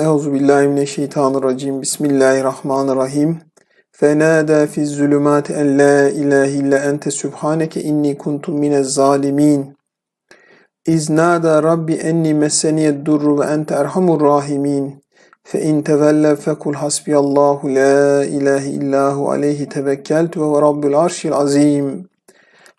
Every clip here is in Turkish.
Euzu billahi mineşşeytanirracim. Bismillahirrahmanirrahim. Fenada fi zulumati en la ilahe illa ente subhaneke inni kuntu minez zalimin. İz nada rabbi enni messeniyed durru ve ente erhamur rahimin. Fe in tevelle fekul hasbiyallahu la ilahe illahu aleyhi tevekkeltu ve rabbul arşil azim.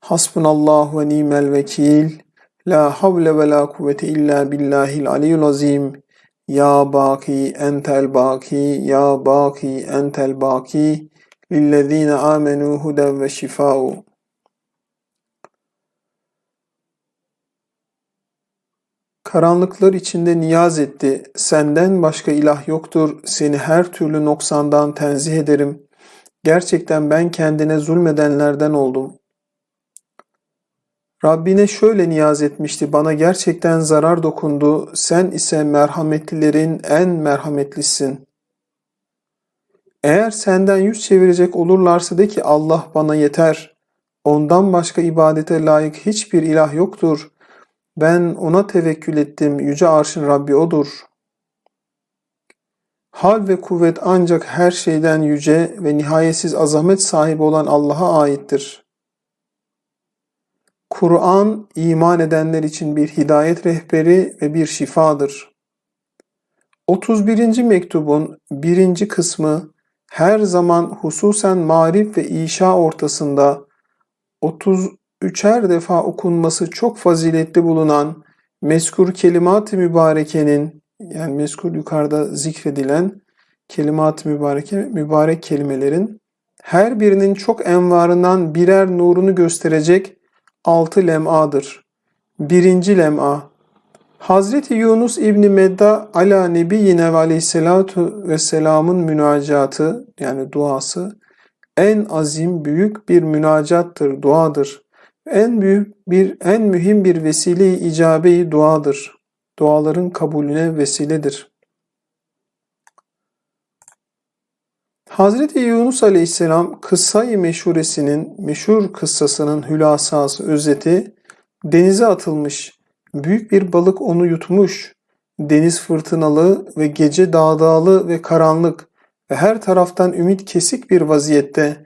Hasbunallahu ve ni'mel vekil. La havle ve la kuvvete illa billahil aliyyul azim. Ya baki entel baki, ya baki entel baki, lillezine amenu huden ve şifau. Karanlıklar içinde niyaz etti. Senden başka ilah yoktur. Seni her türlü noksandan tenzih ederim. Gerçekten ben kendine zulmedenlerden oldum. Rabbine şöyle niyaz etmişti. Bana gerçekten zarar dokundu. Sen ise merhametlilerin en merhametlisin. Eğer senden yüz çevirecek olurlarsa de ki Allah bana yeter. Ondan başka ibadete layık hiçbir ilah yoktur. Ben ona tevekkül ettim. Yüce arşın Rabbi odur. Hal ve kuvvet ancak her şeyden yüce ve nihayetsiz azamet sahibi olan Allah'a aittir. Kur'an iman edenler için bir hidayet rehberi ve bir şifadır. 31. mektubun birinci kısmı her zaman hususen marif ve işa ortasında 33'er defa okunması çok faziletli bulunan meskur kelimat-ı mübarekenin yani meskur yukarıda zikredilen kelimat-ı mübareke, mübarek kelimelerin her birinin çok envarından birer nurunu gösterecek altı lem'adır. Birinci lem'a Hazreti Yunus İbni Medda ala nebiyyine ve aleyhissalatu vesselamın münacatı yani duası en azim büyük bir münacattır, duadır. En büyük bir en mühim bir vesile-i icabe-i duadır. Duaların kabulüne vesiledir. Hazreti Yunus Aleyhisselam kıssayı meşhuresinin, meşhur kıssasının hülasası, özeti denize atılmış. Büyük bir balık onu yutmuş. Deniz fırtınalı ve gece dağdağlı ve karanlık ve her taraftan ümit kesik bir vaziyette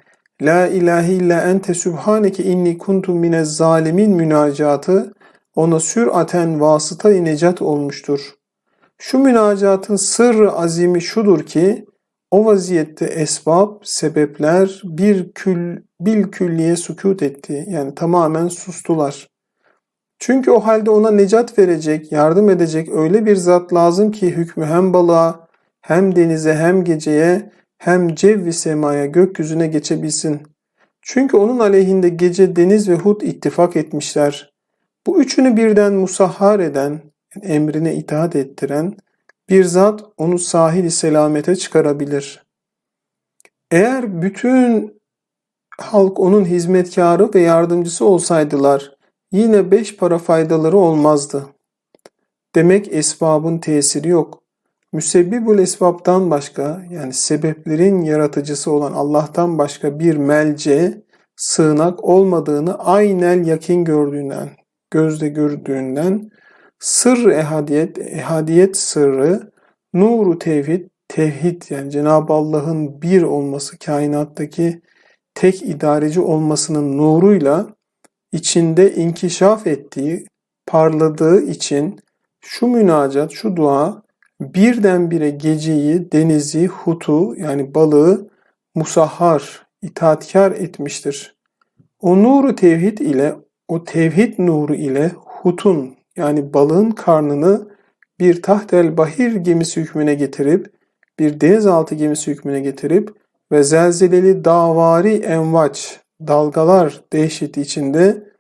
La ilahe illa ente sübhaneke inni kuntum minez zalimin münacatı ona süraten vasıta-i necat olmuştur. Şu münacatın sırrı azimi şudur ki o vaziyette esbab, sebepler bir kül, bil külliye sükut etti. Yani tamamen sustular. Çünkü o halde ona necat verecek, yardım edecek öyle bir zat lazım ki hükmü hem balığa, hem denize, hem geceye, hem cevvi semaya, gökyüzüne geçebilsin. Çünkü onun aleyhinde gece, deniz ve hut ittifak etmişler. Bu üçünü birden musahhar eden, emrine itaat ettiren, bir zat onu sahil selamete çıkarabilir. Eğer bütün halk onun hizmetkarı ve yardımcısı olsaydılar yine beş para faydaları olmazdı. Demek esbabın tesiri yok. Müsebbibül esbabdan başka yani sebeplerin yaratıcısı olan Allah'tan başka bir melce, sığınak olmadığını aynel yakin gördüğünden, gözde gördüğünden Sır ehadiyet, ehadiyet sırrı, nuru tevhid, tevhid yani Cenab-ı Allah'ın bir olması, kainattaki tek idareci olmasının nuruyla içinde inkişaf ettiği, parladığı için şu münacat, şu dua birdenbire geceyi, denizi, hutu yani balığı musahhar, itaatkar etmiştir. O nuru tevhid ile, o tevhid nuru ile hutun yani balığın karnını bir tahtel bahir gemisi hükmüne getirip, bir denizaltı gemisi hükmüne getirip ve zelzeleli davari envaç, dalgalar dehşeti içinde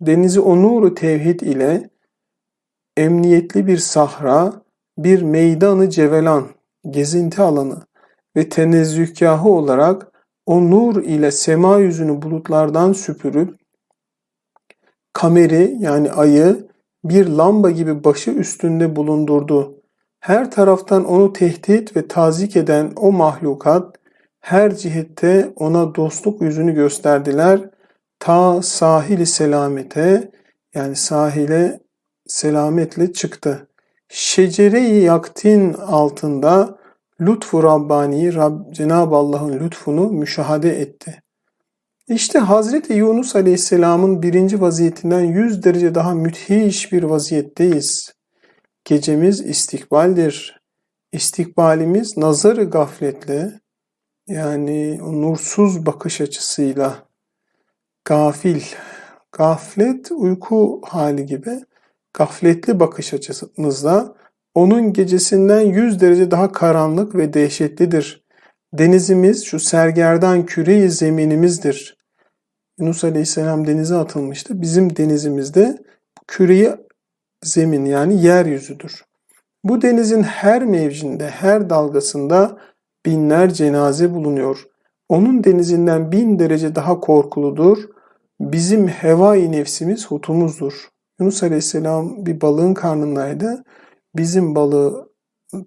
denizi onuru tevhid ile emniyetli bir sahra, bir meydanı cevelan, gezinti alanı ve tenezzühgahı olarak o nur ile sema yüzünü bulutlardan süpürüp kameri yani ayı bir lamba gibi başı üstünde bulundurdu. Her taraftan onu tehdit ve tazik eden o mahlukat her cihette ona dostluk yüzünü gösterdiler. Ta sahili selamete yani sahile selametle çıktı. şecere-i yaktin altında lütfu Rabbani, Rab, Cenab-ı Allah'ın lütfunu müşahede etti. İşte Hazreti Yunus Aleyhisselam'ın birinci vaziyetinden yüz derece daha müthiş bir vaziyetteyiz. Gecemiz istikbaldir. İstikbalimiz nazarı gafletle yani nursuz bakış açısıyla gafil, gaflet uyku hali gibi gafletli bakış açımızla onun gecesinden yüz derece daha karanlık ve dehşetlidir. Denizimiz şu sergerdan küreyi zeminimizdir. Yunus Aleyhisselam denize atılmıştı. Bizim denizimizde küreyi zemin yani yeryüzüdür. Bu denizin her mevcinde, her dalgasında binler cenaze bulunuyor. Onun denizinden bin derece daha korkuludur. Bizim hevai nefsimiz hutumuzdur. Yunus Aleyhisselam bir balığın karnındaydı. Bizim balığı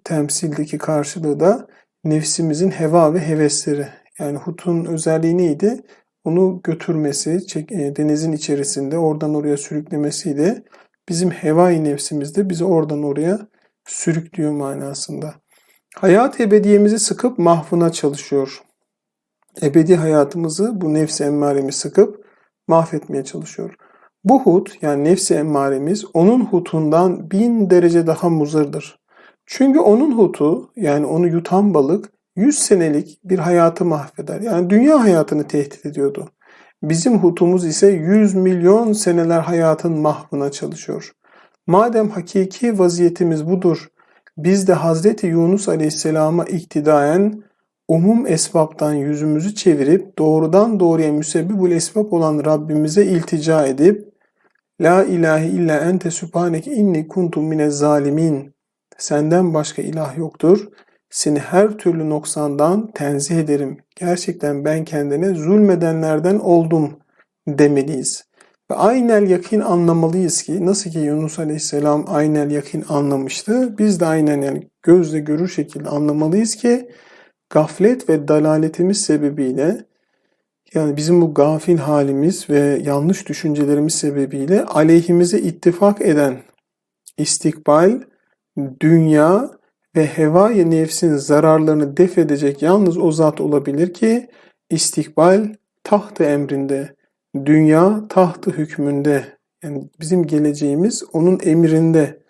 temsildeki karşılığı da nefsimizin heva ve hevesleri. Yani hutun özelliği neydi? Onu götürmesi, e, denizin içerisinde oradan oraya sürüklemesiydi. Bizim hevai nefsimiz de bizi oradan oraya sürüklüyor manasında. Hayat ebediyemizi sıkıp mahvına çalışıyor. Ebedi hayatımızı bu nefsi emmaremiz sıkıp mahvetmeye çalışıyor. Bu hut yani nefsi emmaremiz onun hutundan bin derece daha muzırdır. Çünkü onun hutu yani onu yutan balık 100 senelik bir hayatı mahveder. Yani dünya hayatını tehdit ediyordu. Bizim hutumuz ise 100 milyon seneler hayatın mahvına çalışıyor. Madem hakiki vaziyetimiz budur, biz de Hazreti Yunus Aleyhisselam'a iktidayen umum esbaptan yüzümüzü çevirip doğrudan doğruya müsebbibul esbab olan Rabbimize iltica edip La ilahe illa ente sübhaneke inni kuntum mine zalimin. Senden başka ilah yoktur. Seni her türlü noksandan tenzih ederim. Gerçekten ben kendine zulmedenlerden oldum demeliyiz. Ve aynel yakin anlamalıyız ki nasıl ki Yunus Aleyhisselam aynel yakin anlamıştı. Biz de aynen yani gözle görür şekilde anlamalıyız ki gaflet ve dalaletimiz sebebiyle yani bizim bu gafil halimiz ve yanlış düşüncelerimiz sebebiyle aleyhimize ittifak eden istikbal, dünya ve hevai nefsin zararlarını def edecek yalnız o zat olabilir ki istikbal tahtı emrinde, dünya tahtı hükmünde. Yani bizim geleceğimiz onun emrinde,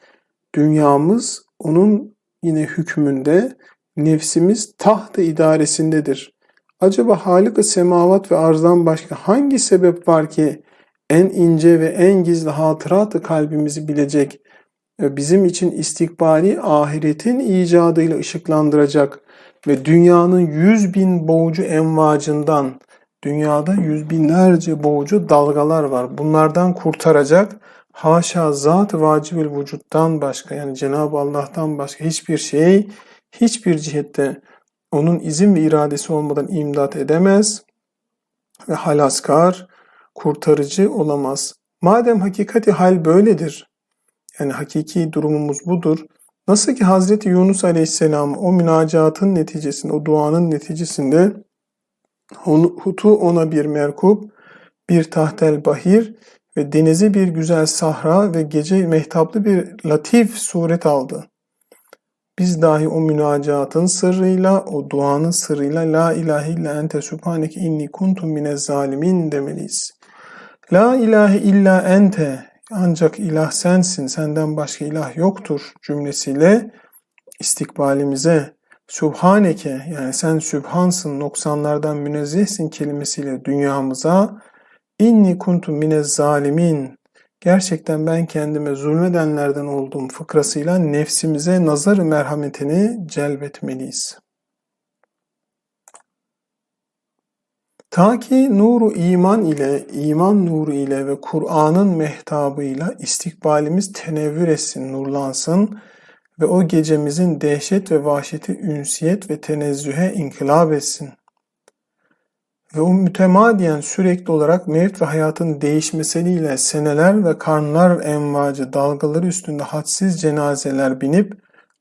dünyamız onun yine hükmünde, nefsimiz tahtı idaresindedir. Acaba Halık-ı Semavat ve Arz'dan başka hangi sebep var ki en ince ve en gizli hatıratı kalbimizi bilecek bizim için istikbali ahiretin icadıyla ışıklandıracak ve dünyanın yüz bin boğucu envacından dünyada yüz binlerce boğucu dalgalar var. Bunlardan kurtaracak haşa zat vacibül vücuttan başka yani Cenab-ı Allah'tan başka hiçbir şey hiçbir cihette onun izin ve iradesi olmadan imdat edemez ve halaskar, kurtarıcı olamaz. Madem hakikati hal böyledir, yani hakiki durumumuz budur, nasıl ki Hazreti Yunus Aleyhisselam o münacatın neticesinde, o duanın neticesinde Hutu ona bir merkup, bir tahtel bahir ve denizi bir güzel sahra ve gece mehtaplı bir latif suret aldı. Biz dahi o münacatın sırrıyla, o duanın sırrıyla La ilahe illa ente subhaneke inni kuntum mine zalimin demeliyiz. La ilahe illa ente ancak ilah sensin, senden başka ilah yoktur cümlesiyle istikbalimize Subhaneke yani sen sübhansın, noksanlardan münezzehsin kelimesiyle dünyamıza inni kuntum mine zalimin Gerçekten ben kendime zulmedenlerden olduğum fıkrasıyla nefsimize nazar merhametini celbetmeliyiz. Ta ki nuru iman ile, iman nuru ile ve Kur'an'ın mehtabıyla istikbalimiz tenevvür etsin, nurlansın ve o gecemizin dehşet ve vahşeti ünsiyet ve tenezzühe inkılap etsin.'' ve o mütemadiyen sürekli olarak mevt ve hayatın değişmesiyle seneler ve karnlar envacı dalgaları üstünde hadsiz cenazeler binip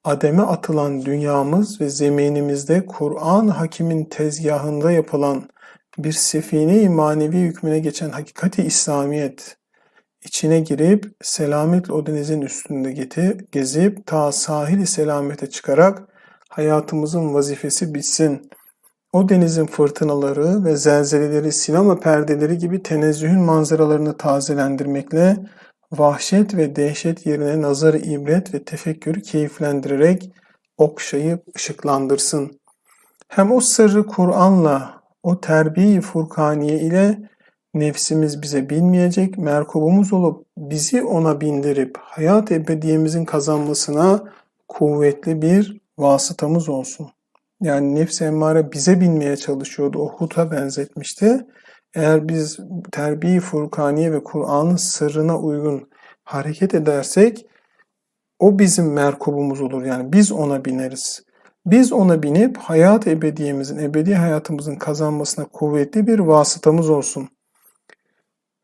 ademe atılan dünyamız ve zeminimizde Kur'an hakimin tezgahında yapılan bir sefine-i manevi hükmüne geçen hakikati İslamiyet içine girip selametle o denizin üstünde gezip ta sahili selamete çıkarak hayatımızın vazifesi bitsin. O denizin fırtınaları ve zelzeleleri sinema perdeleri gibi tenezzühün manzaralarını tazelendirmekle vahşet ve dehşet yerine nazarı ibret ve tefekkürü keyiflendirerek okşayıp ışıklandırsın. Hem o sırrı Kur'an'la, o terbiye furkaniye ile nefsimiz bize binmeyecek, merkubumuz olup bizi ona bindirip hayat ebediyemizin kazanmasına kuvvetli bir vasıtamız olsun. Yani nefs emmare bize binmeye çalışıyordu. O huta benzetmişti. Eğer biz terbiye furkaniye ve Kur'an'ın sırrına uygun hareket edersek o bizim merkubumuz olur. Yani biz ona bineriz. Biz ona binip hayat ebediyemizin, ebedi hayatımızın kazanmasına kuvvetli bir vasıtamız olsun.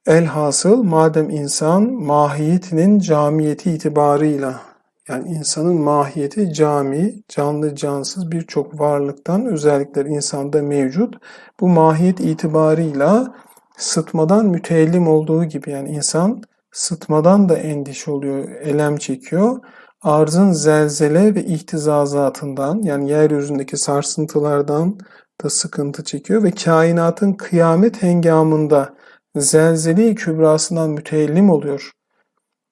Elhasıl madem insan mahiyetinin camiyeti itibarıyla yani insanın mahiyeti cami, canlı cansız birçok varlıktan özellikler insanda mevcut. Bu mahiyet itibarıyla sıtmadan müteellim olduğu gibi yani insan sıtmadan da endiş oluyor, elem çekiyor. Arzın zelzele ve ihtizazatından yani yeryüzündeki sarsıntılardan da sıkıntı çekiyor ve kainatın kıyamet hengamında zelzeli kübrasından müteellim oluyor.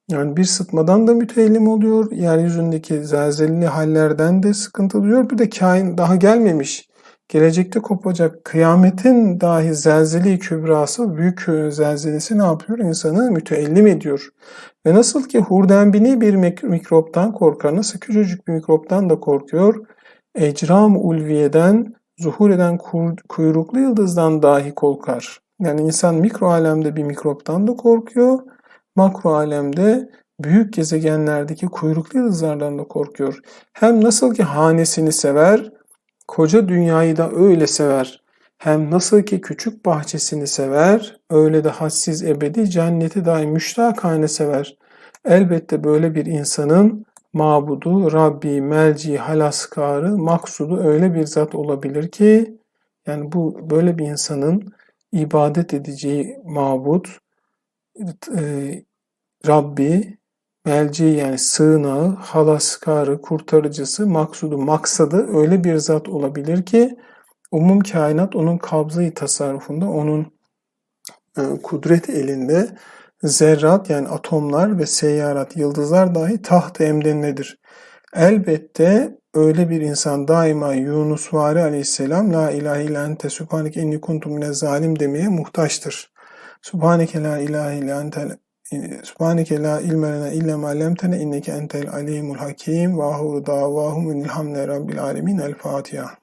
Yani bir sıtmadan da müteellim oluyor, yeryüzündeki zelzelili hallerden de sıkıntı duyuyor. Bir de kain daha gelmemiş, gelecekte kopacak kıyametin dahi zelzeli kübrası, büyük zelzelesi ne yapıyor? İnsanı müteellim ediyor. Ve nasıl ki hurdenbini bir mikroptan korkar, nasıl küçücük bir mikroptan da korkuyor, ecram ulviyeden, zuhur eden kuyruklu yıldızdan dahi korkar. Yani insan mikro alemde bir mikroptan da korkuyor, makro alemde büyük gezegenlerdeki kuyruklu yıldızlardan da korkuyor. Hem nasıl ki hanesini sever, koca dünyayı da öyle sever. Hem nasıl ki küçük bahçesini sever, öyle de hassiz ebedi cenneti dahi müştakane sever. Elbette böyle bir insanın mabudu, Rabbi, melci, halaskarı, maksudu öyle bir zat olabilir ki, yani bu böyle bir insanın ibadet edeceği mabut, e, Rabbi, melci yani sığınağı, halaskarı, kurtarıcısı, maksudu, maksadı öyle bir zat olabilir ki umum kainat onun kabzayı tasarrufunda, onun e, kudret elinde zerrat yani atomlar ve seyyarat, yıldızlar dahi taht emrindedir. Elbette öyle bir insan daima Yunus Vari aleyhisselam La ilahe illa ente subhaneke inni kuntum zalim demeye muhtaçtır. Subhaneke la ilahe illa ente Subhaneke la ilme lena illa ma allamtena inneke entel alimul hakim ve ahuru davahum enilhamdülillahi rabbil alamin. El Fatiha.